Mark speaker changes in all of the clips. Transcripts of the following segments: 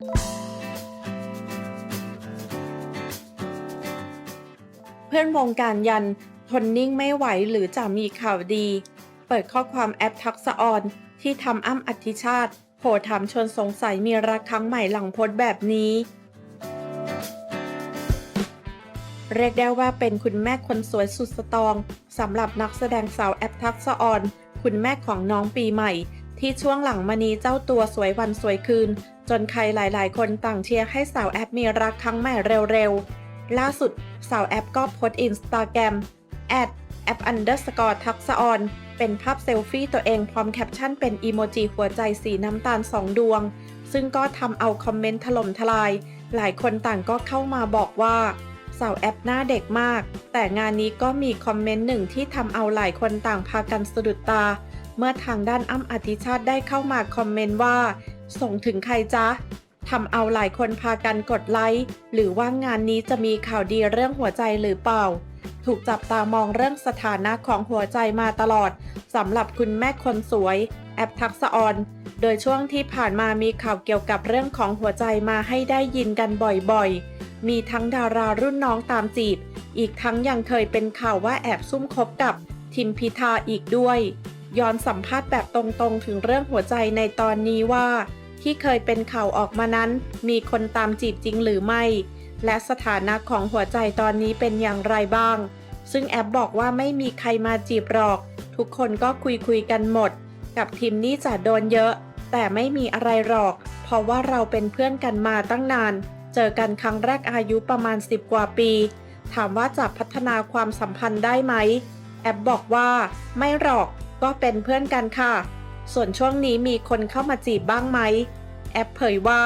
Speaker 1: เพื่อนวงการยันทนนิ่งไม่ไหวหรือจะมีข่าวดี เปิดข้อความแอปทักษะออนที่ทำอ้ำอธิชาติโผถามชนสงสัยมีรักครั้งใหม่หลังโพสแบบนี้ เรียกได้ว่าเป็นคุณแม่คนสวยสุดสตองสำหรับนักแสดงสาวแอปทักษะออน คุณแม่ของน้องปีใหม่ ที่ช่วงหลังมานี้เจ้าตัวสวยวันสวยคืน จนใครหลายๆ คนต่างเชียร์ให้สาวแอปมีรักครั้งใหม่เร็วๆ ล่าสุดสาวแอปก็โพสต์อินสตาแกรมแอดแอปอันเดอร์สกอร์ทักษะออนเป็นภาพเซลฟี่ตัวเองพร้อมแคปชั่นเป็นอีโมจิหัวใจสีน้ำตาลสองดวง ซึ่งก็ทำเอาคอมเมนต์ถล่มทลาย หลายคนต่างก็เข้ามาบอกว่าสาวแอปหน้าเด็กมาก แต่งานนี้ก็มีคอมเมนต์หนึ่งที่ทำเอาหลายคนต่างพากันสะดุดตา เมื่อทางด้านอ้ำอธิชาติได้เข้ามาคอมเมนต์ว่า ส่งถึงใครจ๊ะทำเอาหลายคนพากันกดไลค์หรือว่างานนี้จะมีข่าวดีเรื่องหัวใจหรือเปล่า ถูกจับตามองเรื่องสถานะของหัวใจมาตลอดสำหรับคุณแม่คนสวย แอปทักษออน โดยช่วงที่ผ่านมามีข่าวเกี่ยวกับเรื่องของหัวใจมาให้ได้ยินกันบ่อยๆ มีทั้งดารารุ่นน้องตามจีบ อีกทั้งยังเคยเป็นข่าวว่าแอบซุ่มคบกับทิมพิธาอีกด้วย ย้อนสัมภาษณ์แบบตรงๆถึงเรื่องหัวใจในตอนนี้ว่า ที่เคยเป็นข่าวออกมานั้น มีคนตามจีบจริงหรือไม่ และสถานะของหัวใจตอนนี้เป็นอย่างไรบ้าง ซึ่งแอปบอกว่าไม่มีใครมาจีบหรอก ทุกคนก็คุยคุยกันหมด กับทีมนี่จะโดนเยอะ แต่ไม่มีอะไรหรอก เพราะว่าเราเป็นเพื่อนกันมาตั้งนาน เจอกันครั้งแรกอายุประมาณ 10 กว่าปี ถามว่าจะพัฒนาความสัมพันธ์ได้ไหม แอปบอกว่า ไม่หรอก ก็เป็นเพื่อนกันค่ะ ส่วนช่วงนี้มีคนเข้ามาจีบบ้างไหม แอปเผยว่า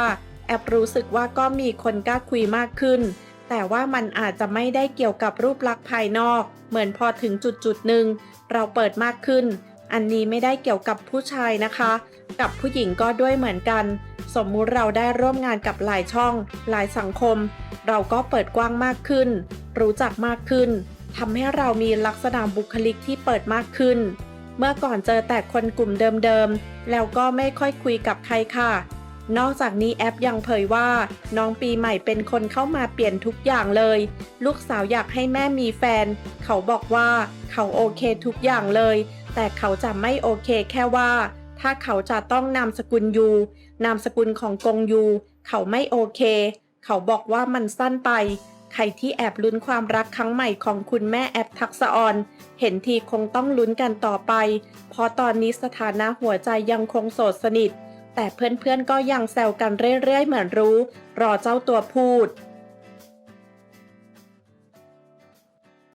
Speaker 1: แอปรู้สึกว่าก็มีคนกล้าคุยมากขึ้น แต่ว่ามันอาจจะไม่ได้เกี่ยวกับรูปลักษณ์ภายนอก เหมือนพอถึงจุดจุดหนึ่งเราเปิดมากขึ้น อันนี้ไม่ได้เกี่ยวกับผู้ชายนะคะ กับผู้หญิงก็ด้วยเหมือนกัน สมมุติเราได้ร่วมงานกับหลายช่อง หลายสังคม เราก็เปิดกว้างมากขึ้น รู้จักมากขึ้นทำให้เรามีลักษณะบุคลิกที่เปิดมากขึ้น เมื่อก่อนเจอแต่คนกลุ่มเดิมๆ แล้วก็ไม่ค่อยคุยกับใครค่ะ นอกจากนี้แอปยังเผยว่า น้องปีใหม่เป็นคนเข้ามาเปลี่ยนทุกอย่างเลย ลูกสาวอยากให้แม่มีแฟน เขาบอกว่าเขาโอเคทุกอย่างเลย แต่เขาจะไม่โอเคแค่ว่า ถ้าเขาจะต้องนามสกุลยูนามสกุลของกงยู เขาไม่โอเค เขาบอกว่ามันสั้นไป ใครที่แอบลุ้นความรักครั้งใหม่ของคุณแม่แอปทักษออน เห็นทีคงต้องลุ้นกันต่อไป เพราะตอนนี้สถานะหัวใจยังคงโสดสนิท แต่เพื่อนๆก็ยังแซวกันเรื่อยๆเหมือนรู้ รอเจ้าตัวพูด